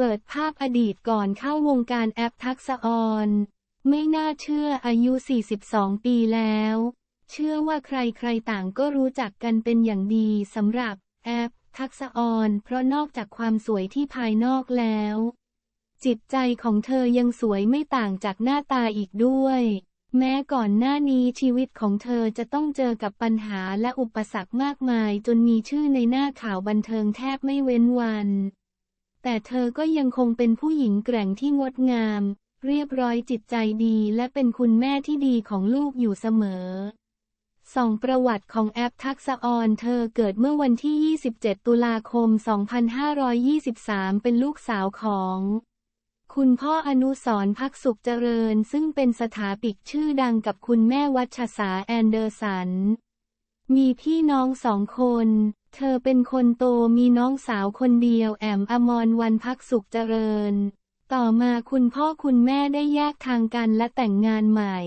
เปิดภาพอดีตก่อนเข้าวงการแอปทักษะออน ไม่น่าเชื่ออายุ 42 ปีแล้ว เชื่อว่าใครๆต่างก็รู้จักกันเป็นอย่างดีสำหรับแอปทักษะออน เพราะนอกจากความสวยที่ภายนอกแล้ว จิตใจของเธอยังสวยไม่ต่างจากหน้าตาอีกด้วย แม้ก่อนหน้านี้ชีวิตของเธอจะต้องเจอกับปัญหาและอุปสรรคมากมาย จนมีชื่อในหน้าข่าวบันเทิงแทบไม่เว้นวัน แต่เธอก็ยังคงเป็นผู้หญิงแกร่งที่งดงาม เรียบร้อยจิตใจดีและเป็นคุณแม่ที่ดีของลูกอยู่เสมอส่องประวัติของแอปทักษะออนเธอเกิดเมื่อวันที่ 27 ตุลาคม 2523 เป็นลูกสาวของ คุณพ่ออนุสรพักสุขเจริญ ซึ่งเป็นสถาปิกชื่อดังกับคุณแม่วัชสาแอนเดอร์สัน มีพี่น้องสองคน เธอเป็นคนโตมีน้องสาวคนเดียวแอมอมรวันพักสุขเจริญ ต่อมาคุณพ่อคุณแม่ได้แยกทางกันและแต่งงานใหม่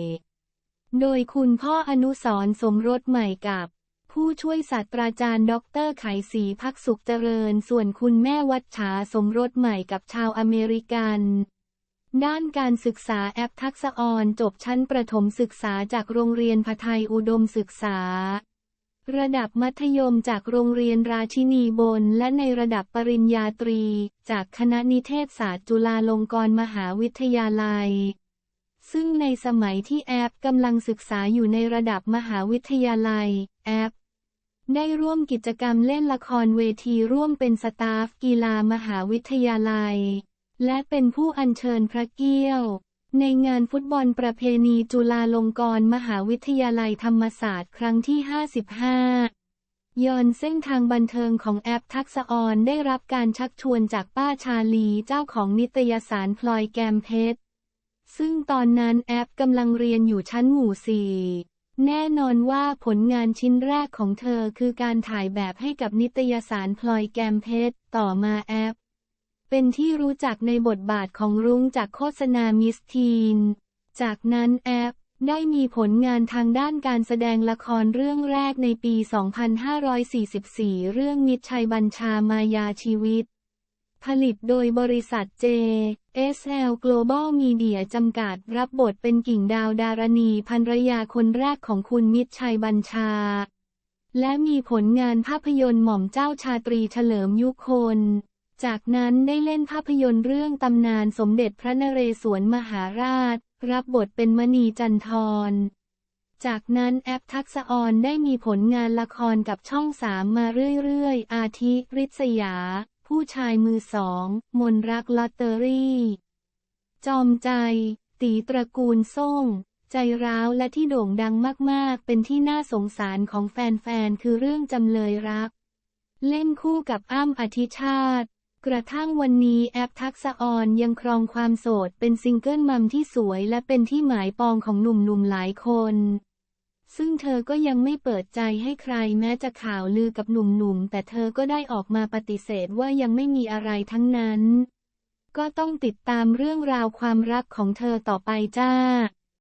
โดยคุณพ่ออนุสรสมรสใหม่กับ ผู้ช่วยศาสตราจารย์ดอกเตอรไขศรีพักสุขเจริญ ส่วนคุณแม่วัชชาสมรสใหม่กับชาวอเมริกัน ด้านการศึกษาแอปทักษะออนจบชั้นประถมศึกษาจากโรงเรียนพไทยอุดมศึกษา ระดับมัธยมจากโรงเรียนราชินีบน และในระดับปริญญาตรี จากคณะนิเทศศาสตร์จุฬาลงกรณ์มหาวิทยาลัย ซึ่งในสมัยที่แอปกำลังศึกษาอยู่ในระดับมหาวิทยาลัย แอป ได้ร่วมกิจกรรมเล่นละครเวทีร่วมเป็นสตาฟกีฬามหาวิทยาลัย และเป็นผู้อัญเชิญพระเกี้ยว ในงานฟุตบอลประเพณีจุฬาลงกรณ์มหาวิทยาลัยธรรมศาสตร์ครั้งที่ 55ย้อนเส้นทางบันเทิงของแอปทักษออนได้รับการชักชวนจากป้าชาลีเจ้าของนิตยสารพลอยแกมเพชร ซึ่งตอนนั้นแอปกำลังเรียนอยู่ชั้นหมู่สี่แน่นอนว่าผลงานชิ้นแรกของเธอคือการถ่ายแบบให้กับนิตยสารพลอยแกมเพชร ต่อมาแอป เป็นที่รู้จักในบทบาทของรุ้งจากโฆษณามิสทีน จากนั้นแอปได้มีผลงานทางด้านการแสดงละครเรื่องแรกในปี 2544 เรื่องมิตรชัยบัญชามายาชีวิต ผลิตโดยบริษัท J SL Global Media จำกัดรับบทเป็นกิ่งดาวดารณีภรรยาคนแรกของคุณมิตรชัยบัญชา และมีผลงานภาพยนตร์หม่อมเจ้าชาตรีเฉลิมยุคน จากนั้นได้เล่นภาพยนตร์เรื่องตำนานสมเด็จพระนเรศวรมหาราช รับบทเป็นมณีจันทร จากนั้นแอปทักษออนได้มีผลงานละครกับช่องสามมาเรื่อยๆ อาทิริษยา ผู้ชายมือสอง มนรักลอตเตอรี่ จอมใจ ตีตระกูลส่งใจร้าวและที่โด่งดังมากๆ เป็นที่น่าสงสารของแฟนๆ คือเรื่องจำเลยรัก เล่นคู่กับอ้ำอธิชาติ กระทั่งวันนี้แอปทักษะออนยังครองความโสดเป็นซิงเกิลมัมที่สวยและเป็นที่หมายปองของหนุ่มๆหลายคน ซึ่งเธอก็ยังไม่เปิดใจให้ใครแม้จะข่าวลือกับหนุ่มๆ แต่เธอก็ได้ออกมาปฏิเสธว่ายังไม่มีอะไรทั้งนั้น ก็ต้องติดตามเรื่องราวความรักของเธอต่อไปจ้า